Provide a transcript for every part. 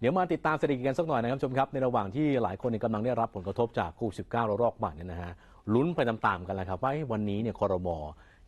เดี๋ยวมาติดตามเศรษฐกิจกันสักหน่อยนะครับชมครับในระหว่างที่หลายคนกำลังได้รับผลกระทบจากโควิด 19 ระลอกใหม่เนี่ยนะฮะลุ้นไปตามๆกันแล้วครับว่าวันนี้เนี่ยคอรมอ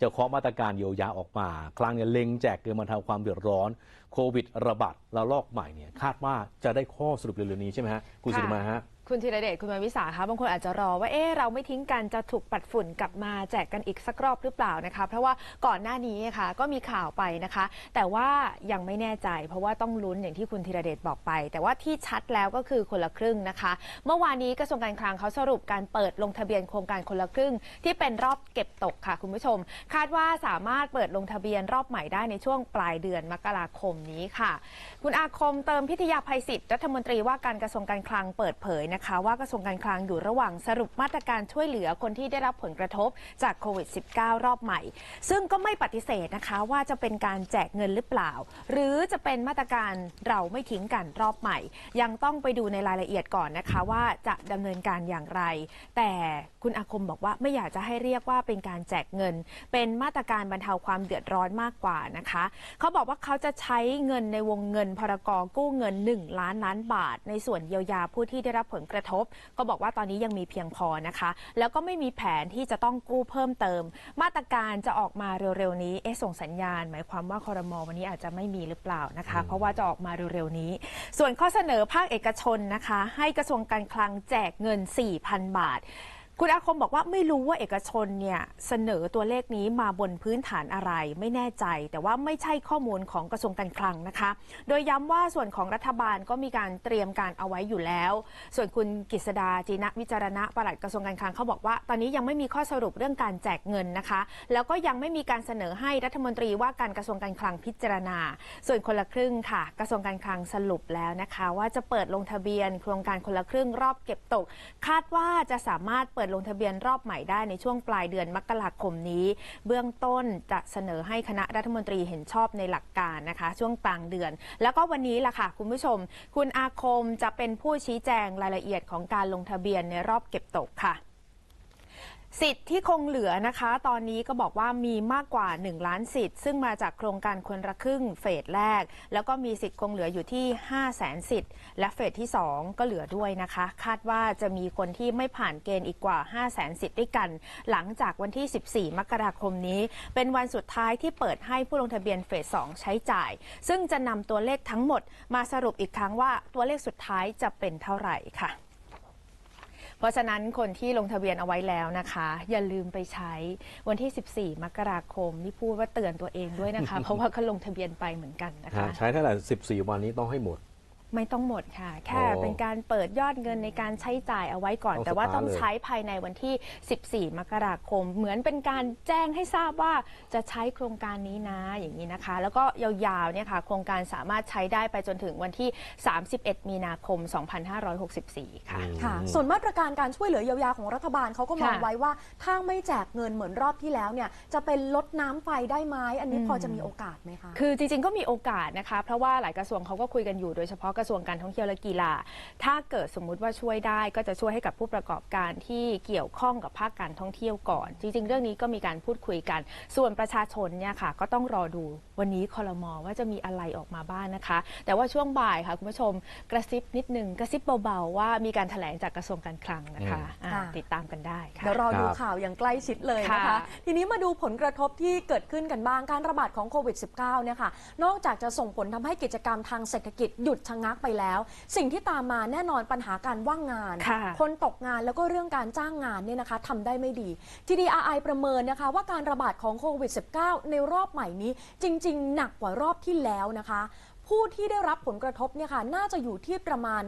จะเคาะมาตรการเยียวยาออกมา ครั้งเนี่ยเล็งแจกเงินบรรเทาความเดือดร้อน โควิด ระบาดระลอกใหม่เนี่ยคาดว่าจะได้ข้อสรุปเร็วๆนี้ใช่ไหมฮะคุณสิริมาฮะ คุณธีรเดชคุณมาวิสาคะบางคนอาจจะรอว่าเอ๊ะเราไม่ทิ้งกันจะถูกปัดฝุ่นกลับมาแจกกันอีกสักรอบหรือเปล่านะคะ เพราะว่าก่อนหน้านี้ค่ะ ก็มีข่าวไปนะคะ แต่ว่ายังไม่แน่ใจ เพราะว่าต้องลุ้นอย่างที่คุณธีรเดชบอกไป แต่ว่าที่ชัดแล้วก็คือคนละครึ่งนะคะ เมื่อวานนี้กระทรวงการคลังเขาสรุปการเปิดลงทะเบียนโครงการคนละครึ่ง ที่เป็นรอบเก็บตกค่ะ คุณผู้ชม คาดว่าสามารถเปิดลงทะเบียนรอบใหม่ได้ในช่วงปลายเดือนมกราคมนี้ค่ะ คุณอาคมเติมพิทยาภัยศิษย์รัฐมนตรีว่าการกระทรวงการคลังเปิดเผยนะคะว่ากระทรวงการคลังอยู่ระหว่างสรุปมาตรการช่วยเหลือคนที่ได้รับผลกระทบจากโควิด -19 รอบใหม่ ซึ่งก็ไม่ปฏิเสธนะคะว่าจะเป็นการแจกเงินหรือเปล่า หรือจะเป็นมาตรการเราไม่ทิ้งกันรอบใหม่ ยังต้องไปดูในรายละเอียดก่อนนะคะว่าจะดำเนินการอย่างไร แต่คุณอาคมบอกว่าไม่อยากจะให้เรียกว่าเป็นการแจกเงิน เป็นมาตรการบรรเทาความเดือดร้อนมากกว่านะคะ เขาบอกว่าเขาจะใช้เงินในวงเงินพรกกู้เงิน 1 ล้านล้านบาท ในส่วนเยียวยาผู้ที่ได้รับผลกระทบ ก็บอกว่าตอนนี้ยังมีเพียงพอนะคะ แล้วก็ไม่มีแผนที่จะต้องกู้เพิ่มเติม มาตรการจะออกมาเร็วๆนี้เอ๊ะส่งสัญญาณ หมายความว่าคอรมอวันนี้อาจจะไม่มีหรือเปล่านะคะ เพราะว่าจะออกมาเร็วๆนี้ ส่วนข้อเสนอภาคเอกชนนะคะ ให้กระทรวงการคลังแจกเงิน 4,000 บาท คุณอาคมบอกว่าไม่รู้ว่าเอกชนเนี่ยเสนอตัวเลขนี้มาบนพื้นฐานอะไรไม่แน่ใจ แต่ว่าไม่ใช่ข้อมูลของกระทรวงการคลังนะคะ โดยย้ำว่าส่วนของรัฐบาลก็มีการเตรียมการเอาไว้อยู่แล้ว ส่วนคุณกฤษดาจีนะวิจารณะปลัดกระทรวงการคลังเขาบอกว่า ตอนนี้ยังไม่มีข้อสรุปเรื่องการแจกเงินนะคะ แล้วก็ยังไม่มีการเสนอให้รัฐมนตรีว่าการกระทรวงการคลังพิจารณา ส่วนคนละครึ่งค่ะ กระทรวงการคลังสรุปแล้วนะคะ ว่าจะเปิดลงทะเบียน โครงการคนละครึ่งรอบเก็บตก คาดว่าจะสามารถเปิดลงทะเบียนรอบใหม่ได้ในช่วงปลายเดือนมกราคมนี้ เบื้องต้นจะเสนอให้คณะรัฐมนตรีเห็นชอบในหลักการนะคะ ช่วงกลางเดือน แล้วก็วันนี้ล่ะค่ะ คุณผู้ชม คุณอาคมจะเป็นผู้ชี้แจงรายละเอียดของการลงทะเบียนในรอบเก็บตกค่ะ สิทธิ์ที่คงเหลือนะคะ ตอนนี้ก็บอกว่ามีมากกว่า 1 ล้านสิทธิ์ ซึ่งมาจากโครงการคนละครึ่งเฟสแรก แล้วก็มีสิทธิ์คงเหลืออยู่ที่ 5 0 0แสนสิทธิ์ และเฟสที่ 2 ก็เหลือด้วยนะคะ คาดว่าจะมีคนที่ไม่ผ่านเกณฑ์อีกกว่า 5 0 0แสนสิทธิ์ด้วยกัน หลังจากวันที่ 14 มกราคมนี้ เป็นวันสุดท้ายที่เปิดให้ผู้ลงทะเบียนเฟส 2 ใช้จ่าย ซึ่งจะนำตัวเลขทั้งหมด มาสรุปอีกครั้งว่าตัวเลขสุดท้ายจะเป็นเท่าไหร่ค่ะ เพราะฉะนั้นคนที่ลงทะเบียนเอาไว้แล้วนะคะ อย่าลืมไปใช้วันที่ 14 มกราคมนี่พูดว่าเตือนตัวเองด้วยนะคะ เพราะว่าก็ลงทะเบียนไปเหมือนกันนะฮะคะ ใช้เท่าไหร่14 วันนี้ต้องให้หมด ไม่ต้องหมดค่ะ แค่อ๋อเป็นการเปิดยอดเงินในการใช้จ่ายเอาไว้ก่อนต้องแต่ว่าสตาร์ทต้องเลยใช้ภายในวันที่ 14 มกราคม เหมือนเป็นการแจ้งให้ทราบว่าจะใช้โครงการนี้นะอย่างนี้นะคะ แล้วก็ยาวๆเนี่ยค่ะ โครงการสามารถใช้ได้ไปจนถึงวันที่ 31 มีนาคม 2564 ค่ะ ค่ะส่วนมาตรการการช่วยเหลือเยียวยาของรัฐบาลเขาก็มองค่ะ ไว้ว่า ถ้าไม่แจกเงินเหมือนรอบที่แล้วเนี่ย จะเป็นลดน้ำไฟได้ไหมอันนี้อืมพอจะมีโอกาสไหมคะ คือจริงๆก็มีโอกาสนะคะ เพราะว่าหลายกระทรวงเขาก็คุยกันอยู่โดยเฉพาะกระทรวงการท่องเที่ยวและกีฬา ถ้าเกิดสมมุติว่าช่วยได้ก็จะช่วยให้กับผู้ประกอบการที่เกี่ยวข้องกับภาคการท่องเที่ยวก่อน จริง ๆ เรื่องนี้ก็มีการพูดคุยกัน ส่วนประชาชนเนี่ยค่ะ ก็ต้องรอดูวันนี้คอรมอว่าจะมีอะไรออกมาบ้างนะคะ แต่ว่าช่วงบ่ายค่ะคุณผู้ชมกระซิบนิดนึงกระซิบเบาๆว่ามีการแถลงจากกระทรวงการคลังนะคะอืมอ่าค่ะติดตามกันได้ค่ะเดี๋ยวรอดูครับข่าวอย่างใกล้ชิดเลยนะคะค่ะทีนี้มาดูผลกระทบที่เกิดขึ้นกันบ้างการระบาดของโควิด -19 เนี่ยค่ะนอกจากจะส่งผลทำให้กิจกรรมทางเศรษฐกิจหยุดชะงักไปแล้ว สิ่งที่ตามมาแน่นอนปัญหาการว่างงาน ค่ะ คนตกงานแล้วก็เรื่องการจ้างงานเนี่ยนะคะทำได้ไม่ดี TDRI ประเมินนะคะว่าการระบาดของโควิด -19 ในรอบใหม่นี้จริง ๆ หนักกว่ารอบที่แล้วนะคะ ผู้ที่ได้รับผลกระทบเนี่ยค่ะน่าจะอยู่ที่ประมาณ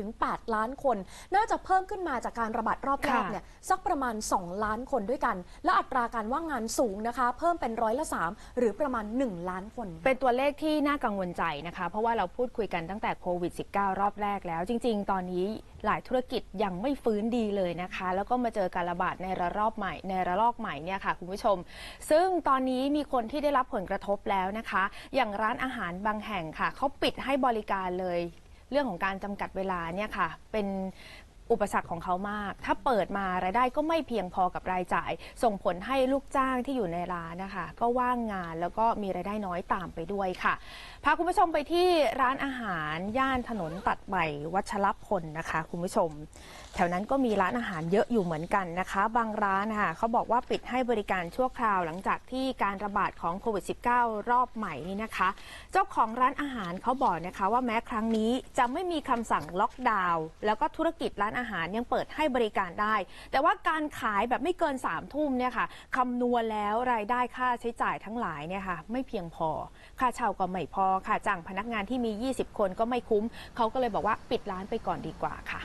7-8 ล้านคน น่าจะเพิ่มขึ้นมาจากการระบาดรอบแรกค่ะเนี่ยสักประมาณ 2 ล้านคนด้วยกัน และอัตราการว่างงานสูงนะคะ เพิ่มเป็นร้อยละ 3 หรือประมาณ 1 ล้านคน เป็นตัวเลขที่น่ากังวลใจนะคะ เพราะว่าเราพูดคุยกันตั้งแต่โควิด -19 รอบแรกแล้ว จริง ๆ ตอนนี้ หลายธุรกิจยังไม่ฟื้นดีเลยนะคะ แล้วก็มาเจอการระบาดในระลอกใหม่ในระลอกใหม่เนี่ยค่ะคุณผู้ชม ซึ่งตอนนี้มีคนที่ได้รับผลกระทบแล้วนะคะ อย่างร้านอาหารบางแห่งค่ะเขาปิดให้บริการเลยเรื่องของการจำกัดเวลาเนี่ยค่ะเป็น อุปสรรคของเขามาก ถ้าเปิดมารายได้ก็ไม่เพียงพอกับรายจ่าย ส่งผลให้ลูกจ้างที่อยู่ในร้านนะคะ ก็ว่างงานแล้วก็มีรายได้น้อยตามไปด้วยค่ะ พาคุณผู้ชมไปที่ร้านอาหารย่านถนนตัดใหม่วัชรพลนะคะ คุณผู้ชม แถวนั้นก็มีร้านอาหารเยอะอยู่เหมือนกันนะคะ บางร้านนะคะเขาบอกว่าปิดให้บริการชั่วคราวหลังจากที่การระบาดของโควิด -19 รอบใหม่นี่นะคะ เจ้าของร้านอาหารเขาบอกนะคะว่าแม้ครั้งนี้จะไม่มีคำสั่งล็อกดาวน์แล้วก็ธุรกิจร้านอาหารยังเปิดให้บริการได้ แต่ว่าการขายแบบไม่เกิน3ามทุ่มเนี่ยค่ะคำนวณแล้วรายได้ค่าใช้จ่ายทั้งหลายเนี่ยค่ะไม่เพียงพอ ค่าเช่าก็ไม่พอค่ะจ้างพนักงานที่มี 20 คนก็ไม่คุ้ม เขาก็เลยบอกว่าปิดร้านไปก่อนดีกว่าค่ะ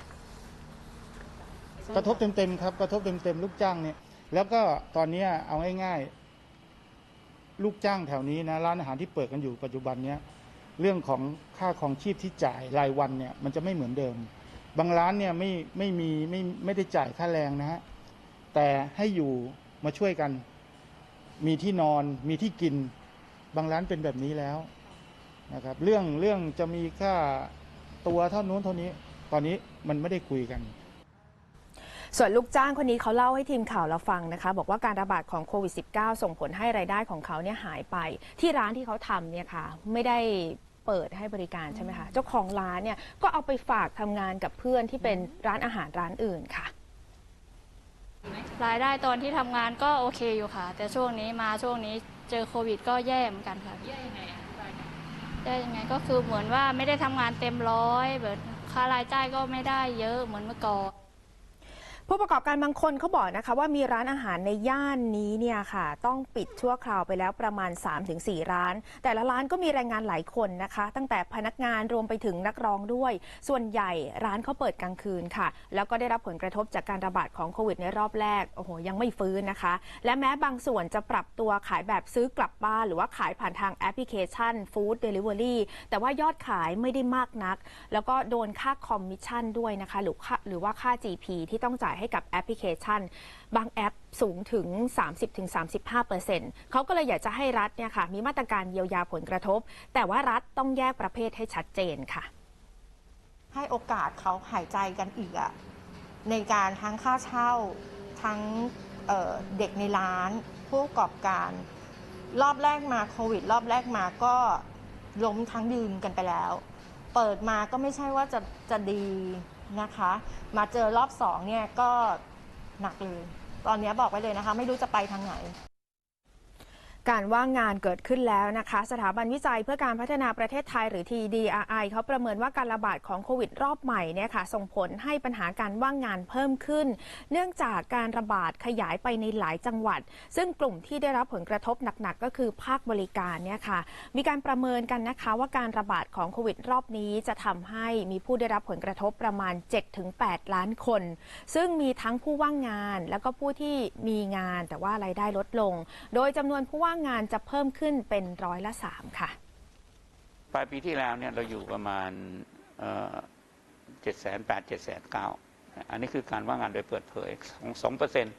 กระทบเต็มๆครับ กระทบเต็มๆลูกจ้างเนี่ย แล้วก็ตอนเนี้ยเอาง่ายๆ ลูกจ้างแถวนี้นะร้านอาหารที่เปิดกันอยู่ปัจจุบันเนี้ยเรื่องของค่าของชีพที่จ่ายรายวันเนี่ยมันจะไม่เหมือนเดิม บางร้านเนี่ยไม่ไม่มีไม่ไม่ได้จ่ายค่าแรงนะฮะแต่ให้อยู่มาช่วยกัน มีที่นอนมีที่กิน บางร้านเป็นแบบนี้แล้วนะครับ เรื่องเรื่องจะมีค่าตัวเท่านู้นเท่านี้ ตอนนี้มันไม่ได้คุยกันส่วนลูกจ้างคนนี้เขาเล่าให้ทีมข่าวเราฟังนะคะ บอกว่าการระบาดของโควิด -19 ส่งผลให้รายได้ของเขาเนี่ยหายไป ที่ร้านที่เขาทำเนี่ยค่ะไม่ได้ เปิดให้บริการใช่ไหมคะ เจ้าของร้านเนี่ยก็เอาไปฝากทำงานกับเพื่อนที่เป็นร้านอาหารร้านอื่นค่ะ รายได้ตอนที่ทำงานก็โอเคอยู่ค่ะ แต่ช่วงนี้มาช่วงนี้เจอโควิดก็แย่เหมือนกันค่ะแย่ยังไงแย่ยังไงก็คือเหมือนว่าไม่ได้ทำงานเต็มร้อยแบบค่ารายจ่ายก็ไม่ได้เยอะเหมือนเมื่อก่อน ผู้ประกอบการบางคนเขาบอกนะคะว่ามีร้านอาหารในย่านนี้เนี่ยค่ะ ต้องปิดชั่วคราวไปแล้วประมาณ 3-4 ร้าน แต่ละร้านก็มีแรงงานหลายคนนะคะ ตั้งแต่พนักงานรวมไปถึงนักร้องด้วย ส่วนใหญ่ร้านเขาเปิดกลางคืนค่ะ แล้วก็ได้รับผลกระทบจากการระบาดของโควิดในรอบแรกโอ้โหยังไม่ฟื้นนะคะ และแม้บางส่วนจะปรับตัวขายแบบซื้อกลับบ้าน หรือว่าขายผ่านทางแอปพลิเคชันฟู้ดเดลิเวอรี่แต่ว่ายอดขายไม่ได้มากนัก แล้วก็โดนค่าคอมมิชชั่นด้วยนะคะหรือค่าหรือว่าค่า GP ที่ต้องจ่ายให้กับแอปพลิเคชัน บางแอปสูงถึง 30-35%เขาก็เลยอยากจะให้รัฐเนี่ยค่ะมีมาตรการเยียวยาผลกระทบ แต่ว่ารัฐต้องแยกประเภทให้ชัดเจนค่ะ ให้โอกาสเขาหายใจกันอีกอะในการทั้งค่าเช่าทั้งเเด็กในร้าน ผู้ประกอบการ รอบแรกมาโควิด รอบแรกมาก็ล้มทั้งยืนกันไปแล้ว เปิดมาก็ไม่ใช่ว่าจะจะดี นะคะ มาเจอรอบสองเนี่ยก็หนักเลย ตอนนี้บอกไว้เลยนะคะ ไม่รู้จะไปทางไหน การว่างงานเกิดขึ้นแล้วนะคะ สถาบันวิจัยเพื่อการพัฒนาประเทศไทยหรือ TDRI เขาประเมินว่าการระบาดของโควิดรอบใหม่เนี่ยค่ะส่งผลให้ปัญหาการว่างงานเพิ่มขึ้น เนื่องจากการระบาดขยายไปในหลายจังหวัด ซึ่งกลุ่มที่ได้รับผลกระทบหนักๆ ก็คือภาคบริการเนี่ยค่ะ มีการประเมินกันนะคะว่าการระบาดของโควิดรอบนี้จะทำให้มีผู้ได้รับผลกระทบประมาณ 7-8 ล้านคน ซึ่งมีทั้งผู้ว่างงาน แล้วก็ผู้ที่มีงานแต่ว่ารายได้ลดลง โดยจำนวนผู้ว่างงานจะเพิ่มขึ้นเป็นร้อยละ3ค่ะ ปลายปีที่แล้วเนี่ยเราอยู่ประมาณเจ็ดแสนแปดเจ็ดแสนเก้าอันนี้คือการว่างงานโดยเปิดเผยของสองเปอร์เซ็นต์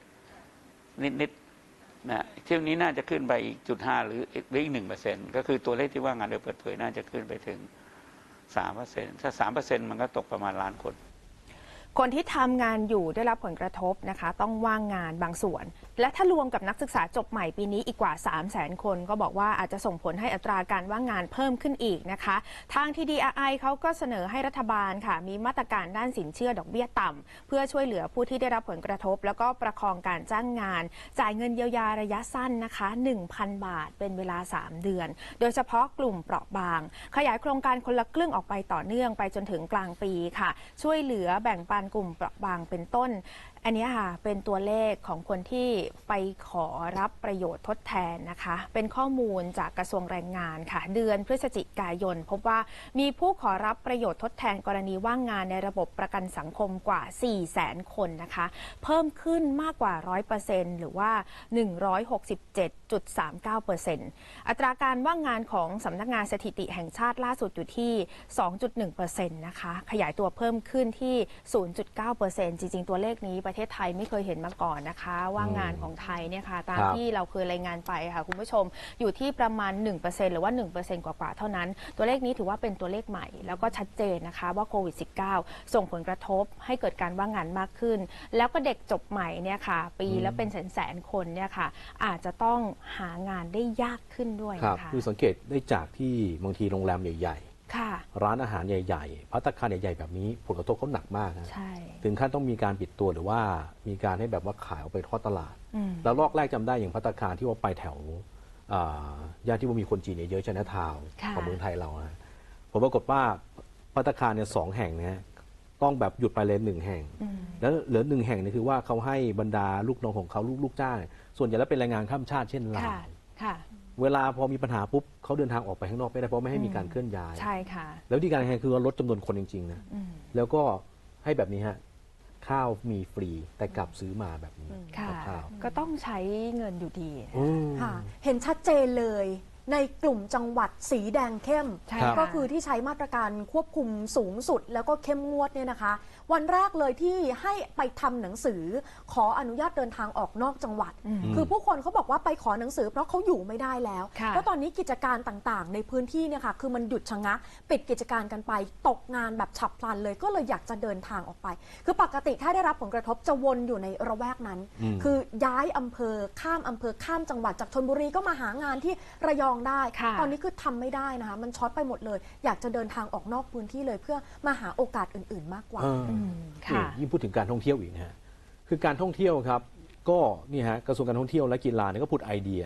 นิดๆนะเที่ยวนี้น่าจะขึ้นไปอีกจุดห้าหรือหรืออีกหนึ่งเปอร์เซ็นต์ก็คือตัวเลขที่ว่างงานโดยเปิดเผยน่าจะขึ้นไปถึงสามเปอร์เซ็นต์ถ้าสามเปอร์เซ็นต์มันก็ตกประมาณล้านคน คนที่ทำงานอยู่ได้รับผลกระทบนะคะ ต้องว่างงานบางส่วน และถ้ารวมกับนักศึกษาจบใหม่ปีนี้อีกกว่า 3 0 0 0 0 0 คนก็บอกว่าอาจจะส่งผลให้อัตราการว่างงานเพิ่มขึ้นอีกนะคะ ทาง TDRI เขาก็เสนอให้รัฐบาลค่ะ มีมาตรการด้านสินเชื่อดอกเบี้ยต่ำเพื่อช่วยเหลือผู้ที่ได้รับผลกระทบ แล้วก็ประคองการจ้างงาน จ่ายเงินเยียวยาระยะสั้นนะคะ 1,000 บาทเป็นเวลา 3 เดือน โดยเฉพาะกลุ่มเปราะบาง ขยายโครงการคนละครึ่งออกไปต่อเนื่องไปจนถึงกลางปีค่ะ ช่วยเหลือแบ่งปันกลุ่มเปราะบางเป็นต้น อันนี้ค่ะเป็นตัวเลขของคนที่ไปขอรับประโยชน์ทดแทนนะคะ เป็นข้อมูลจากกระทรวงแรงงานค่ะ เดือนพฤศจิกายน พบว่ามีผู้ขอรับประโยชน์ทดแทนกรณีว่างงานในระบบประกันสังคมกว่า 4 0 0แสนคนนะคะ เพิ่มขึ้นมากกว่า 100%หรือว่า 167.39%อัตราการว่างงานของสำนักงานสถิติแห่งชาติล่าสุดอยู่ที่ 2.1%นะคะขยายตัวเพิ่มขึ้นที่ 0.9%จริงๆ ตัวเลขนี้ปประเทศไทยไม่เคยเห็นมาก่อนนะคะ ว่างานของไทยเนี่ยค่ะตามครับที่เราเคยรายงานไปค่ะคุณผู้ชมอยู่ที่ประมาณ 1%หรือว่า 1%กว่าๆเท่านั้น ตัวเลขนี้ถือว่าเป็นตัวเลขใหม่ แล้วก็ชัดเจนนะคะว่าโควิด -19 ส่งผลกระทบให้เกิดการว่างงานมากขึ้น แล้วก็เด็กจบใหม่เนี่ยค่ะ ปีละเป็นแสนๆคนเนี่ยค่ะ อาจจะต้องหางานได้ยากขึ้นด้วยครับนะคะคือสังเกตได้จากที่บางทีโรงแรมใหญ่ค่ะๆ ร้านอาหารใหญ่ๆพัตตาคารใหญ่ๆแบบนี้ผลกระทบเขาหนักมากนะใช่ถึงขั้นต้องมีการปิดตัวหรือว่ามีการให้แบบว่าขายออกไปทอดตลาดอืมแล้วลอกแรกจำได้อย่างพัตตาคารที่ว่าไปแถวอ่าย่านที่ว่ามีคนจีนเยอะๆชนะทาวน์ค่ะของเมืองไทยเรานะผมปรากฏว่าพัตตาคารเนี่ยสองแห่งนะฮะต้องแบบหยุดไปเลยหนึ่งแห่งอืมแล้วเหลือหนึ่งแห่งเนี่ยคือว่าเขาให้บรรดาลูกน้องของเขาลูกลูกจ้างเนี่ยส่วนใหญ่แล้วเป็นแรงงานข้ามชาติเช่นลาค่ะวค่ะ เวลาพอมีปัญหาปุ๊บเขาเดินทางออกไปข้างนอกไม่ได้เพราะไม่ให้มีการเคลื่อนย้าย ใช่ค่ะ แล้ววิธีการแข่งคือว่าลดจำนวนคนจริงๆนะอืมแล้วก็ให้แบบนี้ฮะข้าวมีฟรีแต่กลับซื้อมาแบบนี้ค่ะ กับข้าว ก็ต้องใช้เงินอยู่ดีนะอืมค่ะ เห็นชัดเจนเลย ในกลุ่มจังหวัดสีแดงเข้ม ใช่ครับค่ะ ก็คือที่ใช้มาตรการควบคุมสูงสุดแล้วก็เข้มงวดเนี่ยนะคะ วันแรกเลยที่ให้ไปทำหนังสือขออนุญาตเดินทางออกนอกจังหวัด อืม คือผู้คนเขาบอกว่าไปขอหนังสือเพราะเขาอยู่ไม่ได้แล้ว ค่ะแล้วตอนนี้กิจการต่างๆ ในพื้นที่เนี่ยค่ะคือมันหยุดชะงัก ปิดกิจการกันไปตกงานแบบฉับพลันเลยก็เลยอยากจะเดินทางออกไป คือปกติถ้าได้รับผลกระทบจะวนอยู่ในระแวกนั้น อืม คือย้ายอำเภอข้ามอำเภอข้ามจังหวัดจากชนบุรีก็มาหางานที่ระยองได้ ค่ะ ตอนนี้คือทำไม่ได้นะคะ มันช็อตไปหมดเลย อยากจะเดินทางออกนอกพื้นที่เลยเพื่อมาหาโอกาสอื่น ๆ มากกว่าเอออืมนี่ค่ะยิ่งพูดถึงการท่องเที่ยวอีกนะฮะคือการท่องเที่ยวครับ ก็นี่ฮะกระทรวงการท่องเที่ยวและกีฬาเนี่ยก็พูดไอเดีย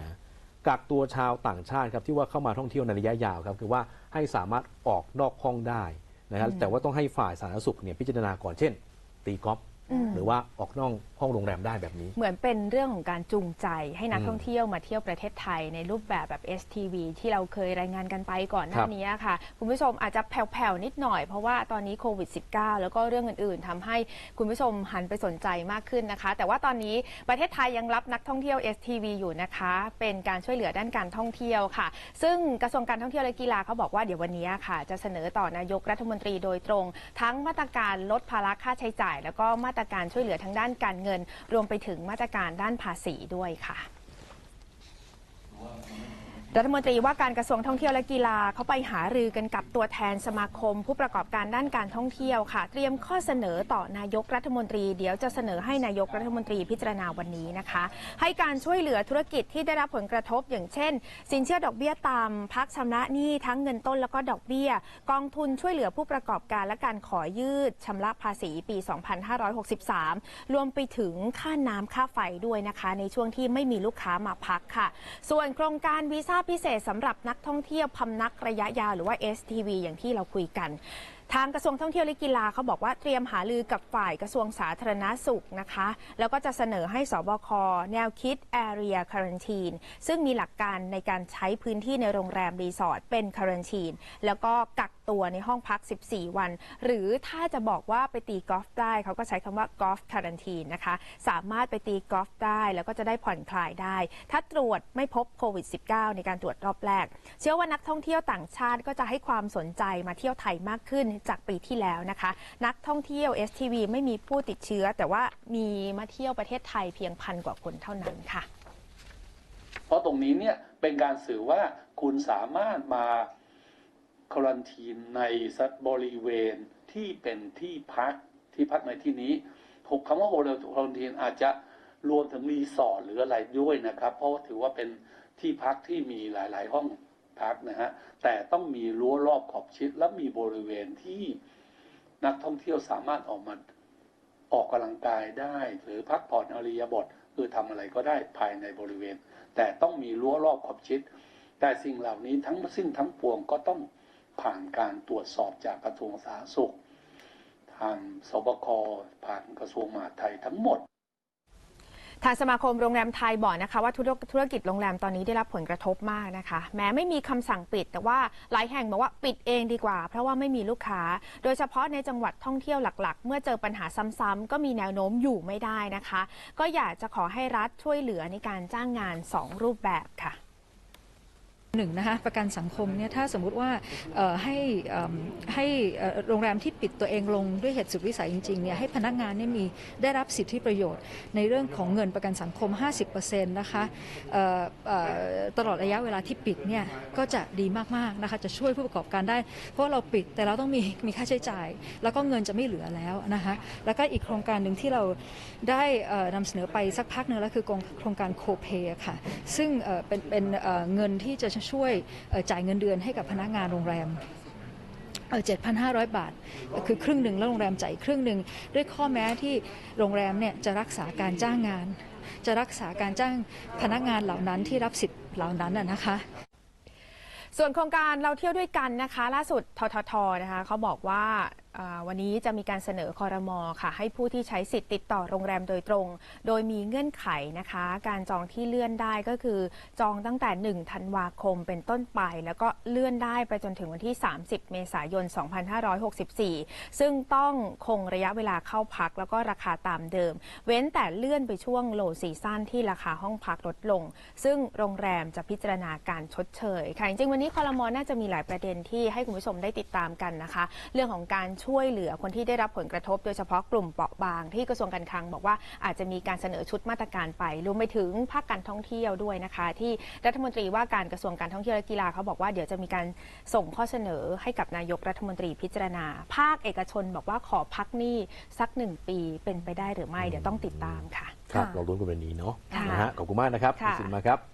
กักตัวชาวต่างชาติครับที่ว่าเข้ามาท่องเที่ยวในระยะยาวครับคือว่าให้สามารถออกนอกห้องได้นะครับแต่ว่าต้องให้ฝ่ายสาธารณสุขเนี่ยพิจารณาก่อนเช่น ตีกอล์ฟอืม หรือว่าออกนอกห้องโรงแรมได้แบบนี้ เหมือนเป็นเรื่องของการจูงใจให้นักอืมท่องเที่ยวมาเที่ยวประเทศไทยในรูปแบบแบบ STV ที่เราเคยรายงานกันไปก่อนหคน้ารับนี้ค่ะ คุณผู้ชมอาจจะแผ่วๆนิดหน่อย เพราะว่าตอนนี้โควิด -19 แล้วก็เรื่องอื่นๆทำให้คุณผู้ชมหันไปสนใจมากขึ้นนะคะ แต่ว่าตอนนี้ประเทศไทยยังรับนักท่องเที่ยว STV อยู่นะคะ เป็นการช่วยเหลือด้านการท่องเที่ยวค่ะ ซึ่งกระทรวงการท่องเที่ยวและกีฬาเขาบอกว่าเดี๋ยววันนี้ค่ะ จะเสนอต่อนายกรัฐมนตรีโดยตรง ทั้งมาตรการลดภาระค่าใช้จ่าย แล้วก็มาตรการช่วยเหลือทางด้านการเงิน รวมไปถึงมาตรการด้านภาษีด้วยค่ะ รัฐมนตรีว่าการกระทรวงท่องเที่ยวและกีฬาเขาไปหารือกันกับตัวแทนสมาคม ผู้ประกอบการด้านการท่องเที่ยวค่ะ เตรียมข้อเสนอต่อนายกรัฐมนตรี เดี๋ยวจะเสนอให้นายกรัฐมนตรีพิจารณาวันนี้นะคะ ให้การช่วยเหลือธุรกิจที่ได้รับผลกระทบ อย่างเช่น สินเชื่อดอกเบี้ยต่ำพักชำระหนี้ทั้งเงินต้นแล้วก็ดอกเบี้ย กองทุนช่วยเหลือผู้ประกอบการและการขอยืดชำระภาษีปี 2563 รวมไปถึงค่าน้ำค่าไฟด้วยนะคะ ในช่วงที่ไม่มีลูกค้ามาพักค่ะ ส่วนโครงการวีซ่าพิเศษสำหรับนักท่องเที่ยวพำนักระยะยาวหรือว่า STV อย่างที่เราคุยกัน ทางกระทรวงท่องเที่ยวและกีฬาเขาบอกว่าเตรียมหารือกับฝ่ายกระทรวงสาธารณาสุขนะคะ แล้วก็จะเสนอให้สบค แนวคิด Area Quarantine ซึ่งมีหลักการในการใช้พื้นที่ในโรงแรมรีสอร์ทเป็น Quarantine แล้วก็กัก ตัวในห้องพัก 14 วัน หรือถ้าจะบอกว่าไปตีกอล์ฟได้เขาก็ใช้คำว่ากอล์ฟคารันทีนนะคะ สามารถไปตีกอล์ฟได้แล้วก็จะได้ผ่อนคลายได้ ถ้าตรวจไม่พบโควิด -19 ในการตรวจรอบแรก เชื่อว่านักท่องเที่ยวต่างชาติก็จะให้ความสนใจมาเที่ยวไทยมากขึ้นจากปีที่แล้วนะคะ นักท่องเที่ยว STV ไม่มีผู้ติดเชื้อ แต่ว่ามีมาเที่ยวประเทศไทยเพียงพันกว่าคนเท่านั้นค่ะ เพราะตรงนี้เนี่ยเป็นการสื่อว่าคุณสามารถมา ควอนตีนในบริเวณที่เป็นที่พักที่พักในที่นี้ถูกคำว่าโฮเทลควอนตีนอาจจะรวมถึงรีสอร์ทหรืออะไรด้วยนะครับ เพราะว่าถือว่าเป็นที่พักที่มีหลาย ๆ ห้องพักนะฮะแต่ต้องมีรั้วรอบขอบชิด และมีบริเวณที่นักท่องเที่ยวสามารถออกมาออกกำลังกายได้ หรือพักผ่อนอริยบทคือทำอะไรก็ได้ภายในบริเวณ แต่ต้องมีรั้วรอบขอบชิด แต่สิ่งเหล่านี้ทั้งสิ้นทั้งปวงก็ต้อง ผ่านการตรวจสอบจากกระทรวงสาธารณสุขทางสบคผ่านกระทรวงมหาดไทยทั้งหมดทางสมาคมโรงแรมไทยบอกนะคะว่าธุรกิจโรงแรมตอนนี้ได้รับผลกระทบมากนะคะ แม้ไม่มีคำสั่งปิด แต่ว่าหลายแห่งบอกว่าปิดเองดีกว่า เพราะว่าไม่มีลูกค้า โดยเฉพาะในจังหวัดท่องเที่ยวหลักๆ เมื่อเจอปัญหาซ้ำๆก็มีแนวโน้มอยู่ไม่ได้นะคะ ก็อยากจะขอให้รัฐช่วยเหลือในการจ้างงาน 2 รูปแบบค่ะ หนึ่งนะคะประกันสังคมเนี่ยถ้าสมมุติว่าให้ให้โรงแรมที่ปิดตัวเองลงด้วยเหตุสุดวิสัยจริงๆเนี่ยให้พนักงานเนี่ยมีได้รับสิทธิประโยชน์ ในเรื่องของเงินประกันสังคม 50%นะคะเอ่อเอ่อตลอดระยะเวลาที่ปิดเนี่ยก็จะดีมากๆนะคะจะช่วยผู้ประกอบการได้ เพราะเราปิดแต่เราต้องมีมีค่าใช้จ่าย แล้วก็เงินจะไม่เหลือแล้วนะคะแล้วก็อีกโครงการหนึ่งที่เราได้เอ่อนำเสนอไปสักพักหนึ่งแล้วคือโครงการโคเ y ค่ะซึ่งเป็นเป็นเงินที่จะช่วยจ่ายเงินเดือนให้กับพนักงานโรงแรม7,500 บาท คือครึ่งหนึ่งแล้วโรงแรมจ่ายครึ่งหนึ่งด้วยข้อแม้ที่โรงแรมเนี่ยจะรักษาการจ้างงาน จะรักษาการจ้างพนักงานเหล่านั้นที่รับสิทธิ์เหล่านั้นนะคะส่วนโครงการเราเที่ยวด้วยกันนะคะ ล่าสุดทททนะคะเขาบอกว่า วันนี้จะมีการเสนอคอรมอค่ะ ให้ผู้ที่ใช้สิทธิ์ติดต่อโรงแรมโดยตรง โดยมีเงื่อนไขนะคะ การจองที่เลื่อนได้ก็คือ จองตั้งแต่ 1 ธันวาคมเป็นต้นไป แล้วก็เลื่อนได้ไปจนถึงวันที่ 30 เมษายน 2564 ซึ่งต้องคงระยะเวลาเข้าพักแล้วก็ราคาตามเดิม เว้นแต่เลื่อนไปช่วงโลซีซั่นที่ราคาห้องพักลดลง ซึ่งโรงแรมจะพิจารณาการชดเชยค่ะจริงๆวันนี้คอรมอน่าจะมีหลายประเด็นที่ให้คุณผู้ชมได้ติดตามกันนะคะ เรื่องของการช่วยเหลือคนที่ได้รับผลกระทบ โดยเฉพาะกลุ่มเปราะบาง ที่กระทรวงการคลังบอกว่าอาจจะมีการเสนอชุดมาตรการไปรวมไปถึงภาคการท่องเที่ยวด้วยนะคะ ที่รัฐมนตรีว่าการกระทรวงการท่องเที่ยวและกีฬาเขาบอกว่าเดี๋ยวจะมีการส่งข้อเสนอให้กับนายกรัฐมนตรีพิจารณา ภาคเอกชนบอกว่าขอพักหนี้สักหนึ่งปีเป็นไปได้หรือไม่เดี๋ยวต้องติดตามค่ะ ครับค่ะเราลุ้นกันวันนี้เนาะค่ะนะฮะขอบคุณมากนะครับค่ะ คุณสินมาครับ